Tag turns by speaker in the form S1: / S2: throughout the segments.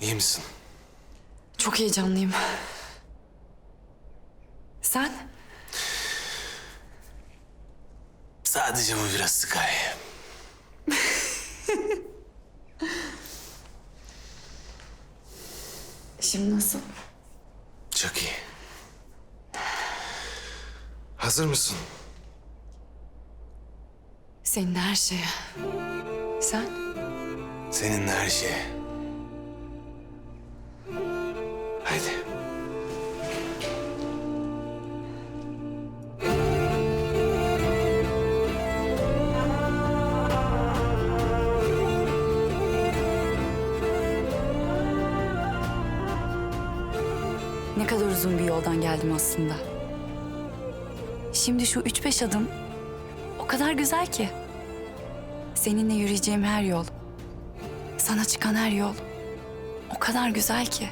S1: İyi misin?
S2: Çok heyecanlıyım. Sen?
S1: Sadece bu biraz Sky.
S2: Şimdi nasıl?
S1: Çok iyi. Hazır mısın?
S2: Senin her şeye. Sen?
S1: Seninle her şeye.
S2: Ne kadar uzun bir yoldan geldim aslında. Şimdi şu üç beş adım o kadar güzel ki. Seninle yürüyeceğim her yol, sana çıkan her yol o kadar güzel ki.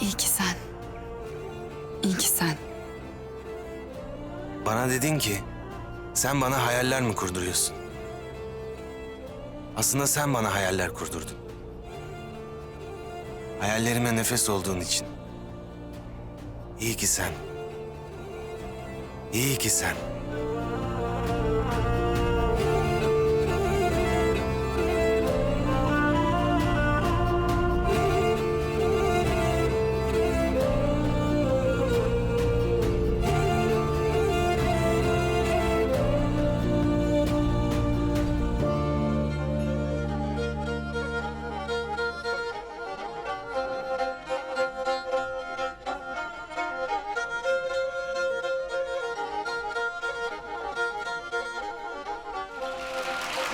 S2: İyi ki sen. İyi ki sen.
S1: Bana dedin ki sen bana hayaller mi kurduruyorsun? Aslında sen bana hayaller kurdurdun. Hayallerime nefes olduğun için. İyi ki sen. İyi ki sen.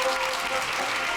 S1: Thank you.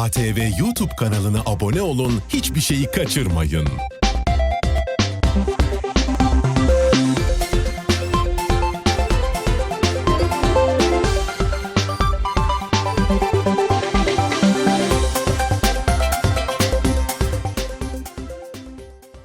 S3: ATV YouTube kanalına abone olun, hiçbir şeyi kaçırmayın. Müzik